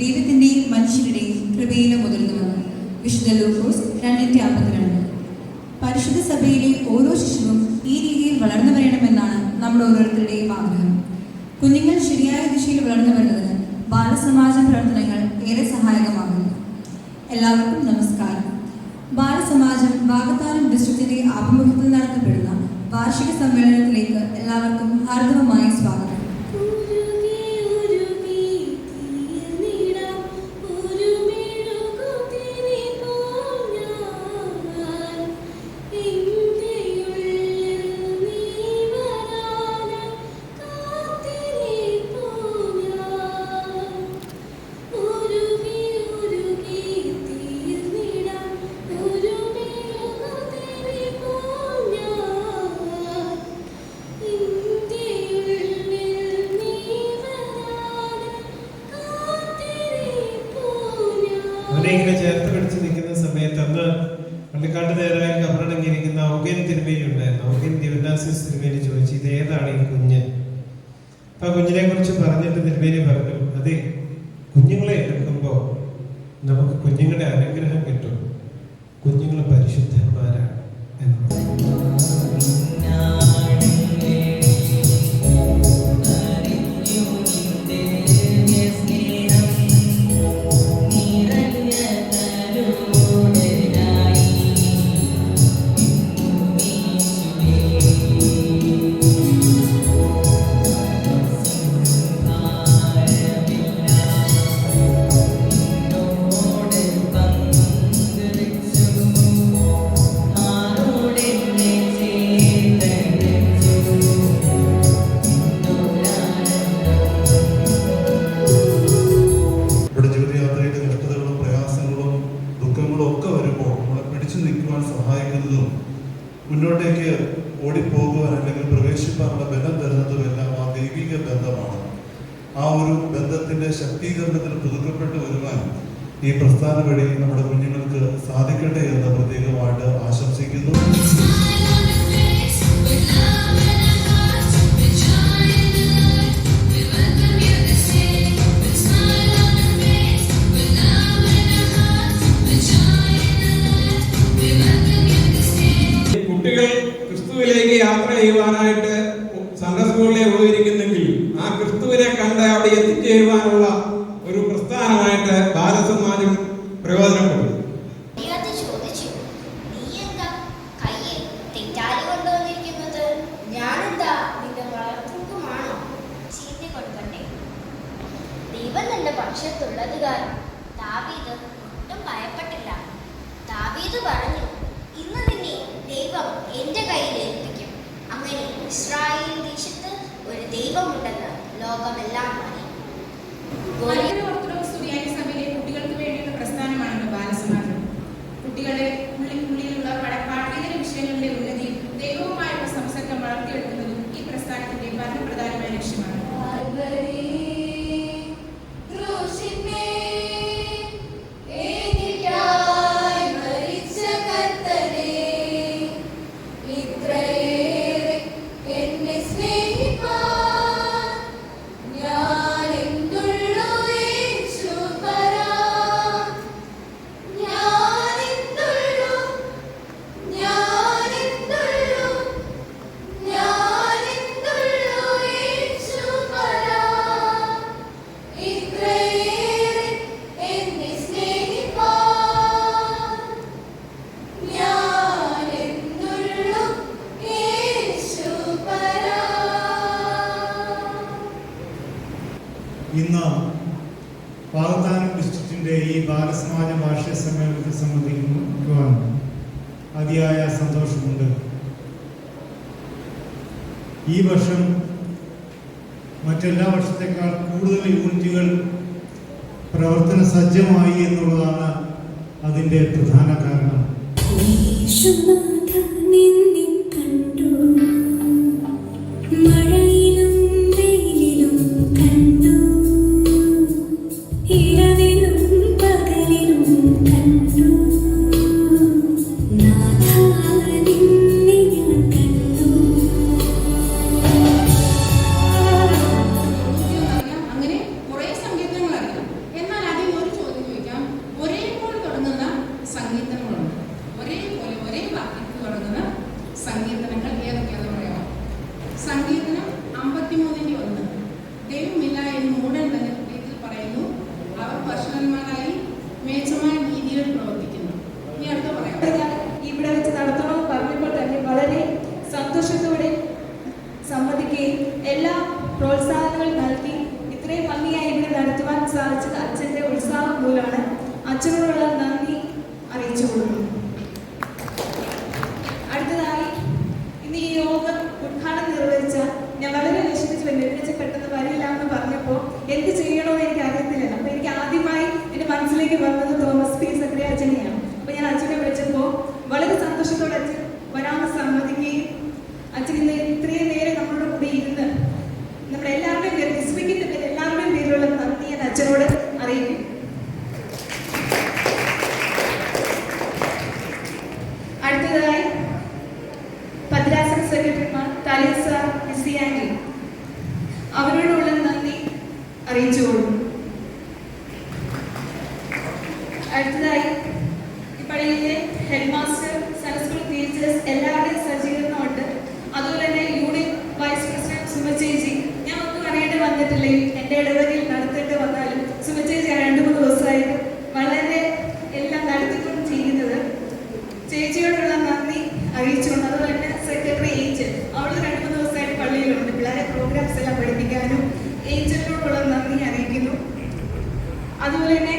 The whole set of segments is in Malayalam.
ദൈവത്തിന്റെയും മനുഷ്യരുടെയും കൃപയിലും മുതിർന്നു വിശുദ്ധ ലൂക്കോസ് രണ്ടിന്റെ അമ്പത്തിരണ്ട് പരിശുദ്ധ സഭയിലെ ഓരോ ശിശുവും ഈ രീതിയിൽ വളർന്നു വരണമെന്നാണ് നമ്മുടെ ഓരോരുത്തരുടെയും ആഗ്രഹം. കുഞ്ഞുങ്ങൾ ശരിയായ ദിശയിൽ വളർന്നു വരുന്നതിന് ബാലസമാജ പ്രവർത്തനങ്ങൾ ഏറെ സഹായകമാകുന്നു എല്ലാവർക്കും നമസ്കാരം. ബാലസമാജം വാഗത്താനം ഡിസ്ട്രിക്റ്റിന്റെ ആഭിമുഖ്യത്തിൽ നടത്തപ്പെടുന്ന വാർഷിക സമ്മേളനത്തിലേക്ക് എല്ലാവർക്കും ഹാർദവമായ സ്വാഗതം. അവനെ ഇങ്ങനെ ചേർത്ത് പിടിച്ച് നിൽക്കുന്ന സമയത്ത് അന്ന് പള്ളിക്കാട്ട് നേരായ കബറടങ്ങിയിരിക്കുന്ന ഔഗൻ തിരുമേനി ഉണ്ടായിരുന്നു. ഔഗൻ ദിവനാസിസ് തിരുമേനി ചോദിച്ചു ഇത് ഏതാണ് ഈ കുഞ്ഞ്? അപ്പൊ കുഞ്ഞിനെ കുറിച്ച് പറഞ്ഞിട്ട് തിരുമേനി പറഞ്ഞു അതെ കുഞ്ഞുങ്ങളെ എടുക്കുമ്പോൾ നമുക്ക് കുഞ്ഞുങ്ങളുടെ അനുഗ്രഹം നിൽക്കുവാൻ സഹായിക്കുന്നതും മുന്നോട്ടേക്ക് ഓടിപ്പോകുവാൻ അല്ലെങ്കിൽ പ്രവേശിപ്പാനുള്ള ബലം തരുന്നതും എല്ലാം ആ ദൈവിക ബന്ധമാണ്. ആ ഒരു ബന്ധത്തിന്റെ ശക്തീകരണത്തിൽ പുതുക്കപ്പെട്ടു വരുവാൻ ഈ പ്രസ്ഥാന വഴി നമ്മുടെ യാത്ര ചെയ്യുവാനായിട്ട് സൺഡേ സ്കൂളിലെ ആ ക്രിസ്തുവിനെ കണ്ട് അവിടെ എത്തിച്ചേരുവാനുള്ള ഒരു പ്രസ്ഥാനമായിട്ട് ബാലസമാജം പ്രയോജനപ്പെടും. ദൈവത്തെ ചോദിച്ചു. നീ എന്താ കയ്യിൽ തെറ്റാലി കൊണ്ടുവന്നിരിക്കുന്നത്? ഞാനെന്താ നിന്റെ വളർത്തുകമാണോ ചീത്തി കൊടുക്കട്ടെ ദൈവം തന്റെ പക്ഷത്തുള്ളത് കാരണം ദാവീദ് ഒട്ടും ഭയപ്പെട്ടില്ല. ദാവീദ് പറഞ്ഞു ഇന്ന് നിന്നെ ദൈവം എന്റെ ഇസ്രായേൽ ദേശത്ത് ഒരു ദൈവമുണ്ടെന്ന് ലോകമെല്ലാം അറിയും. ഇന്ന് വാഗ്ദാനം ഡിസ്ട്രിക്റ്റിന്റെ ഈ ബാലസമാജ വാർഷിക സമ്മേളനത്തിൽ സംബന്ധിക്കുവാൻ അതിയായ സന്തോഷമുണ്ട്. ഈ വർഷം മറ്റെല്ലാ വർഷത്തേക്കാൾ കൂടുതൽ യൂണിറ്റുകൾ പ്രവർത്തന സജ്ജമായി എന്നുള്ളതാണ് അതിന്റെ പ്രധാന കാരണം. സങ്കീർത്തനങ്ങൾ ഏതൊക്കെയാണെന്ന് പറയാമോ? സങ്കീർത്തനം മനസ്സിലേക്ക് വന്നത് തോമസ് പി സക്രിയ അച്ഛനെയാണ് അപ്പൊ ഞാൻ അച്ഛനെ വിളിച്ചപ്പോൾ വളരെ സന്തോഷത്തോടെ അച്ഛൻ വരാമെന്ന് സമ്മതിക്കുകയും അച്ഛൻ ഇന്ന് ഇത്രയും നേരം നമ്മുടെ കൂടെ ഇരുന്ന് നമ്മുടെ എല്ലാവരുടെയും പേര് വിസ്മിക്കിന്റെ പേര് എല്ലാവരുടെയും പേരിലുള്ള നന്ദി ഞാൻ അച്ഛനോട് അറിയിക്കും. അടുത്തതായി ഭദ്രാസന സെക്രട്ടറിമാർ താലിൽ സാർ മിസ്സി ആൻഡി അവരോടുള്ള നന്ദി അറിയിച്ചു അടുത്തതായി ഈ പള്ളിയിലെ ഹെഡ് മാസ്റ്റർ സൺഡേ ടീച്ചേഴ്സ് എല്ലാവരുടെയും സജ്ജീകരണമുണ്ട് അതുപോലെ തന്നെ യൂണിറ്റ് വൈസ് പ്രസിഡന്റ് സുമ ഞാൻ ഒന്നും അറിയേണ്ടി വന്നിട്ടില്ലേ. എന്റെ ഇടവകയിൽ നടത്തേണ്ടി വന്നാലും സുമ ചേച്ചി രണ്ട് മൂന്ന് ദിവസമായിട്ട് വളരെ എല്ലാം നടത്തിക്കൊണ്ട് ചെയ്യുന്നത്. ചേച്ചിയോടുള്ള നന്ദി അറിയിച്ചുകൊണ്ട് അതുപോലെ തന്നെ സെക്രട്ടറി ഏഞ്ചൽ. അവൾ രണ്ട് മൂന്ന് ദിവസമായിട്ട് പള്ളിയിലുണ്ട്. പിള്ളേരെ പ്രോഗ്രാംസ് എല്ലാം പഠിപ്പിക്കാനും ഏഞ്ചലിനോടുള്ള നന്ദി അറിയിക്കുന്നു. അതുപോലെ തന്നെ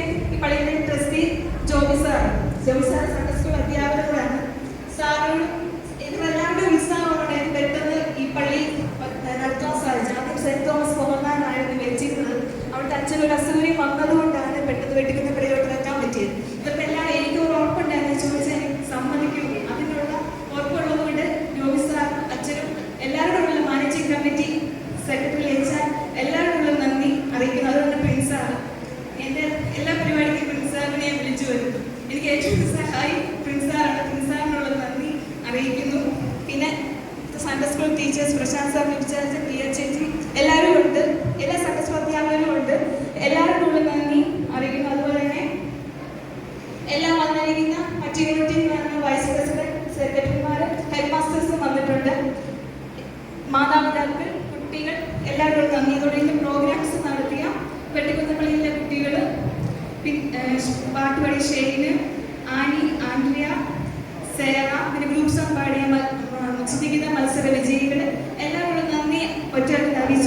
അച്ഛൻ ഒരു അസൗകര്യം വന്നതുകൊണ്ടാണ് പെട്ടെന്ന് വെട്ടിക്കുന്ന പള്ളിയോട്ട് വെക്കാൻ പറ്റിയത്. ഇവർക്കെല്ലാം എനിക്ക് ഒരു ഉറപ്പുണ്ടായിരുന്നു. ചോദിച്ചാൽ എനിക്ക് അതിനുള്ള ഉറപ്പുള്ളത് കൊണ്ട് ജോബി സാർ അച്ഛനും എല്ലാവരോടുള്ള മാനേജിംഗ് കമ്മിറ്റി സെക്രട്ടറി എച്ചാൻ എല്ലാവരോടുള്ള നന്ദി അറിയിക്കുന്നു. അതുകൊണ്ട് പ്രിൻസാണ് എന്റെ എല്ലാ പരിപാടിക്കും പ്രിൻസാറിനെ വിളിച്ചു വരുന്നു. എനിക്ക് ഏറ്റവും സഹായി പ്രിൻസാറാണ് പ്രിൻസാറിനുള്ള നന്ദി അറിയിക്കുന്നു. പിന്നെ Sunday school teachers Prashanth sir മാതാപിതാക്കൾ കുട്ടികൾ എല്ലാവരും നന്ദിയോടെ പ്രോഗ്രാംസ് നടത്തിയ വെട്ടിക്കുന്നപ്പള്ളിയിലെ കുട്ടികൾ പാട്ടുപാടി ഷെയ്ന് ആനി ആൻഡ്രിയ സേറ പിന്നെ ഗ്രൂപ്പ് സോങ് പാടിയ മത്സരിക്കുന്ന മത്സര വിജയികൾ എല്ലാവരോടും നന്ദി ഒറ്റ അറിയിച്ചു